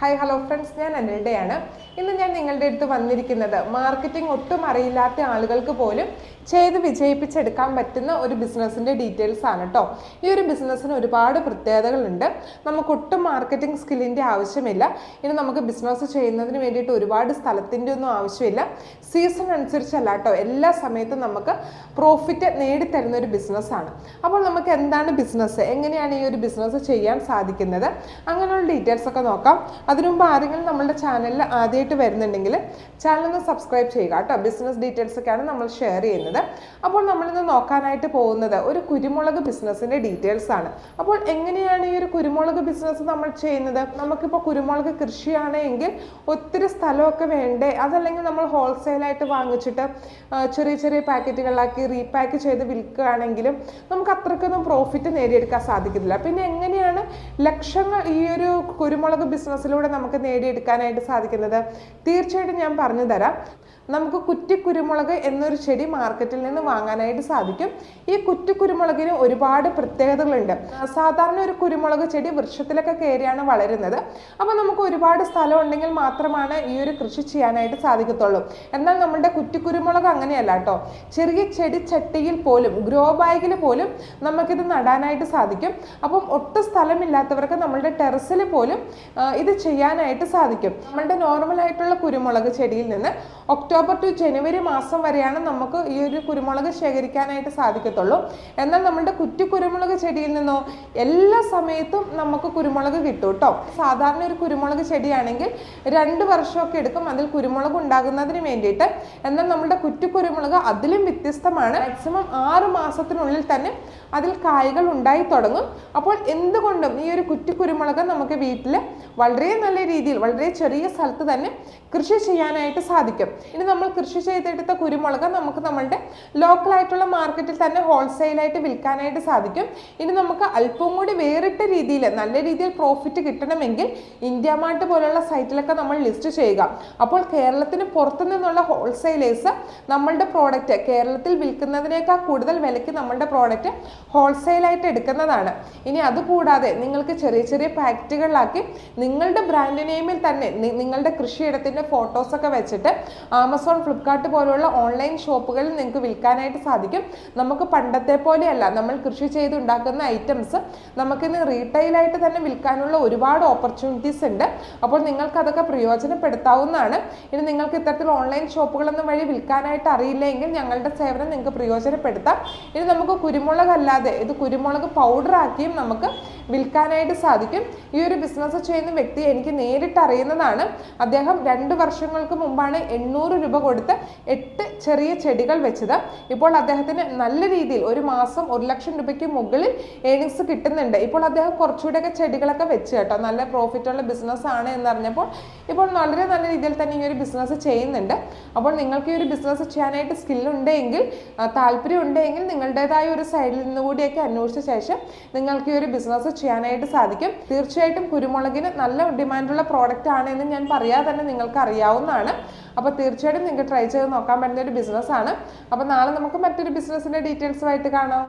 Hi hello friends ഞാൻ അനിൽഡയാണ്. ഇന്ന് ഞാൻ നിങ്ങളുടെ അടുത്ത് വന്നിരിക്കുന്നത് മാർക്കറ്റിംഗ് ഒട്ടും അറിയില്ലാത്ത ആളുകൾക്ക് പോലും ചെയ്ത് വിജയിപ്പിച്ചെടുക്കാൻ പറ്റുന്ന ഒരു ബിസിനസ്സിന്റെ ഡീറ്റെയിൽസ് ആണ് കേട്ടോ ഈ ഒരു ബിസിനസ്സിന് ഒരുപാട് പ്രത്യേകതകളുണ്ട്. നമുക്ക് ഒട്ടും മാർക്കറ്റിംഗ് സ്കില്ലിന്റെ ആവശ്യമില്ല. ഇനി നമുക്ക് ബിസിനസ് ചെയ്യുന്നതിന് വേണ്ടിയിട്ട് ഒരുപാട് സ്ഥലത്തിന്റെ ഒന്നും ആവശ്യമില്ല. സീസൺ അനുസരിച്ചല്ല കേട്ടോ എല്ലാ സമയത്തും നമുക്ക് പ്രോഫിറ്റ് നേടിത്തരുന്ന ഒരു ബിസിനസ്സാണ് അപ്പോൾ നമുക്ക് എന്താണ് ബിസിനസ്? എങ്ങനെയാണ് ഈ ഒരു ബിസിനസ് ചെയ്യാൻ സാധിക്കുന്നത്? അങ്ങനെയുള്ള ഡീറ്റെയിൽസ് ഒക്കെ നോക്കാം. അതിനു മുമ്പ് ആരെങ്കിലും നമ്മളുടെ ചാനലിൽ ആദ്യമായിട്ട് വരുന്നുണ്ടെങ്കിൽ ചാനൽ ഒന്ന് സബ്സ്ക്രൈബ് ചെയ്യുക കേട്ടോ. ബിസിനസ് ഡീറ്റെയിൽസ് ഒക്കെയാണ് നമ്മൾ ഷെയർ ചെയ്യുന്നത്. അപ്പോൾ നമ്മളിന്ന് നോക്കാനായിട്ട് പോകുന്നത് ഒരു കുരുമുളക് ബിസിനസ്സിന്റെ ഡീറ്റെയിൽസ് ആണ്. അപ്പോൾ എങ്ങനെയാണ് ഈ ഒരു കുരുമുളക് ബിസിനസ് നമ്മൾ ചെയ്യുന്നത്? നമുക്കിപ്പോൾ കുരുമുളക് കൃഷിയാണ് എങ്കിൽ ഒത്തിരി സ്ഥലമൊക്കെ വേണ്ടേ? അതല്ലെങ്കിൽ നമ്മൾ ഹോൾസെയിലായിട്ട് വാങ്ങിച്ചിട്ട് ചെറിയ ചെറിയ പാക്കറ്റുകളാക്കി റീപാക്ക് ചെയ്ത് വിൽക്കുകയാണെങ്കിലും നമുക്ക് അത്രയ്ക്കൊന്നും പ്രോഫിറ്റ് നേടിയെടുക്കാൻ സാധിക്കുന്നില്ല. പിന്നെ എങ്ങനെയാണ് ലക്ഷങ്ങൾ ഈ ഒരു കുരുമുളക് ബിസിനസ്സിലൂടെ നമുക്ക് നേടിയെടുക്കാനായിട്ട് സാധിക്കുന്നത്? തീർച്ചയായിട്ടും ഞാൻ പറഞ്ഞു തരാം. നമുക്ക് കുറ്റിക്കുരുമുളക് എന്നൊരു ചെടി മാർക്കറ്റിൽ നിന്ന് വാങ്ങാനായിട്ട് സാധിക്കും. ഈ കുറ്റിക്കുരുമുളകിന് ഒരുപാട് പ്രത്യേകതകളുണ്ട്. സാധാരണ ഒരു കുരുമുളക് ചെടി വൃക്ഷത്തിലൊക്കെ കയറിയാണ് വളരുന്നത്. അപ്പോൾ നമുക്ക് ഒരുപാട് സ്ഥലം ഉണ്ടെങ്കിൽ മാത്രമാണ് ഈ ഒരു കൃഷി ചെയ്യാനായിട്ട് സാധിക്കത്തുള്ളൂ. എന്നാൽ നമ്മുടെ കുറ്റിക്കുരുമുളക് അങ്ങനെയല്ല കേട്ടോ. ചെറിയ ചെടി ചട്ടിയിൽ പോലും ഗ്രോ ബാഗിൽ പോലും നമുക്കിത് നടാനായിട്ട് സാധിക്കും. അപ്പം ഒട്ടും സ്ഥലമില്ലാത്തവർക്ക് നമ്മളുടെ ടെറസിൽ പോലും ഇത് ചെയ്യാനായിട്ട് സാധിക്കും. നമ്മളുടെ നോർമൽ ആയിട്ടുള്ള കുരുമുളക് ചെടിയിൽ നിന്ന് ഒക്ടോബർ ടു ജനുവരി മാസം വരെയാണ് നമുക്ക് ഈ ഒരു കുരുമുളക് ശേഖരിക്കാനായിട്ട് സാധിക്കത്തുള്ളൂ. എന്നാൽ നമ്മുടെ കുറ്റി കുരുമുളക് ചെടിയിൽ നിന്നോ എല്ലാ സമയത്തും നമുക്ക് കുരുമുളക് കിട്ടും കേട്ടോ സാധാരണ ഒരു കുരുമുളക് ചെടിയാണെങ്കിൽ രണ്ട് വർഷമൊക്കെ എടുക്കും അതിൽ കുരുമുളക് ഉണ്ടാകുന്നതിന് വേണ്ടിയിട്ട്. എന്നാൽ നമ്മുടെ കുറ്റി കുരുമുളക് അതിലും വ്യത്യസ്തമാണ്. മാക്സിമം ആറ് മാസത്തിനുള്ളിൽ തന്നെ അതിൽ കായ്കൾ ഉണ്ടായി തുടങ്ങും. അപ്പോൾ എന്തുകൊണ്ടും ഈ ഒരു കുറ്റി കുരുമുളക് നമുക്ക് വീട്ടിൽ വളരെ നല്ല രീതിയിൽ വളരെ ചെറിയ സ്ഥലത്ത് തന്നെ കൃഷി ചെയ്യാനായിട്ട് സാധിക്കും. ഇനി നമ്മൾ കൃഷി ചെയ്തെടുത്ത കുരുമുളക് നമുക്ക് നമ്മളുടെ ലോക്കലായിട്ടുള്ള മാർക്കറ്റിൽ തന്നെ ഹോൾസെയിലായിട്ട് വിൽക്കാനായിട്ട് സാധിക്കും. ഇനി നമുക്ക് അല്പം കൂടി വേറിട്ട രീതിയിൽ നല്ല രീതിയിൽ പ്രോഫിറ്റ് കിട്ടണമെങ്കിൽ ഇന്ത്യ മാർട്ട് പോലുള്ള സൈറ്റിലൊക്കെ നമ്മൾ ലിസ്റ്റ് ചെയ്യുക. അപ്പോൾ കേരളത്തിന് പുറത്തു നിന്നുള്ള ഹോൾസെയിലേഴ്സ് നമ്മളുടെ പ്രോഡക്റ്റ് കേരളത്തിൽ വിൽക്കുന്നതിനേക്കാൾ കൂടുതൽ വിലയ്ക്ക് നമ്മളുടെ പ്രോഡക്റ്റ് ഹോൾസെയിലായിട്ട് എടുക്കുന്നതാണ്. ഇനി അതുകൂടാതെ നിങ്ങൾക്ക് ചെറിയ ചെറിയ പാക്കറ്റുകളിലാക്കി നിങ്ങളുടെ ബ്രാൻഡ് നെയിമിൽ തന്നെ നിങ്ങളുടെ നിങ്ങളുടെ കൃഷിയിടത്തിന്റെ ഫോട്ടോസൊക്കെ വെച്ചിട്ട് ആമസോൺ ഫ്ലിപ്കാർട്ട് പോലുള്ള ഓൺലൈൻ ഷോപ്പുകളിൽ നിങ്ങൾക്ക് വിൽക്കാനായിട്ട് സാധിക്കും. നമുക്ക് പണ്ടത്തെ പോലെയല്ല. നമ്മൾ കൃഷി ചെയ്തുണ്ടാക്കുന്ന ഐറ്റംസ് നമുക്കിന്ന് റീറ്റെയിലായിട്ട് തന്നെ വിൽക്കാനുള്ള ഒരുപാട് ഓപ്പർച്യൂണിറ്റീസ് ഉണ്ട്. അപ്പോൾ നിങ്ങൾക്ക് അതൊക്കെ പ്രയോജനപ്പെടുത്താവുന്നതാണ്. ഇനി നിങ്ങൾക്ക് ഇത്തരത്തിൽ ഓൺലൈൻ ഷോപ്പുകളൊന്നും വഴി വിൽക്കാനായിട്ട് അറിയില്ലെങ്കിൽ ഞങ്ങളുടെ സേവനം നിങ്ങൾക്ക് പ്രയോജനപ്പെടുത്താം. ഇനി നമുക്ക് കുരുമുളക് അല്ലാതെ ഇത് കുരുമുളക് പൗഡർ ആക്കിയും നമുക്ക് വിൽക്കാനായിട്ട് സാധിക്കും. ഈ ഒരു ബിസിനസ് ചെയ്യുന്ന വ്യക്തി എനിക്ക് നേരിട്ട് അറിയുന്നതാണ്. അദ്ദേഹം രണ്ട് വർഷങ്ങൾക്ക് മുമ്പാണ് എണ്ണൂറ് രൂപ കൊടുത്ത് എട്ട് ചെറിയ ചെടികൾ വെച്ചത്. ഇപ്പോൾ അദ്ദേഹത്തിന് നല്ല രീതിയിൽ ഒരു മാസം ഒരു ലക്ഷം രൂപയ്ക്ക് മുകളിൽ ഏണിങ്സ് കിട്ടുന്നുണ്ട്. ഇപ്പോൾ അദ്ദേഹം കുറച്ചുകൂടെയൊക്കെ ചെടികളൊക്കെ വെച്ച് കേട്ടോ. നല്ല പ്രോഫിറ്റുള്ള ബിസിനസ് ആണ് എന്നറിഞ്ഞപ്പോൾ ഇപ്പോൾ വളരെ നല്ല രീതിയിൽ തന്നെ ഈ ഒരു ബിസിനസ് ചെയ്യുന്നുണ്ട്. അപ്പോൾ നിങ്ങൾക്ക് ഈ ഒരു ബിസിനസ് ചെയ്യാനായിട്ട് സ്കില്ലുണ്ടെങ്കിൽ താല്പര്യം ഉണ്ടെങ്കിൽ നിങ്ങളുടേതായ ഒരു സൈഡിൽ നിന്ന് കൂടിയൊക്കെ അന്വേഷിച്ച ശേഷം നിങ്ങൾക്ക് ഈ ഒരു ബിസിനസ് ചെയ്യാനായിട്ട് സാധിക്കും. തീർച്ചയായിട്ടും കുരുമുളകിന് നല്ല ഡിമാൻഡുള്ള പ്രോഡക്റ്റ് ആണ് എന്ന് ഞാൻ പറയാതെ തന്നെ നിങ്ങൾക്ക് അറിയാവുന്നതാണ് അപ്പോൾ തീർച്ചയായിട്ടും നിങ്ങൾക്ക് ട്രൈ ചെയ്ത് നോക്കാൻ പറ്റുന്ന ഒരു ബിസിനസ്സാണ് അപ്പോൾ നാളെ നമുക്ക് മറ്റൊരു ബിസിനസ്സിന്റെ ഡീറ്റെയിൽസുമായിട്ട് കാണാം.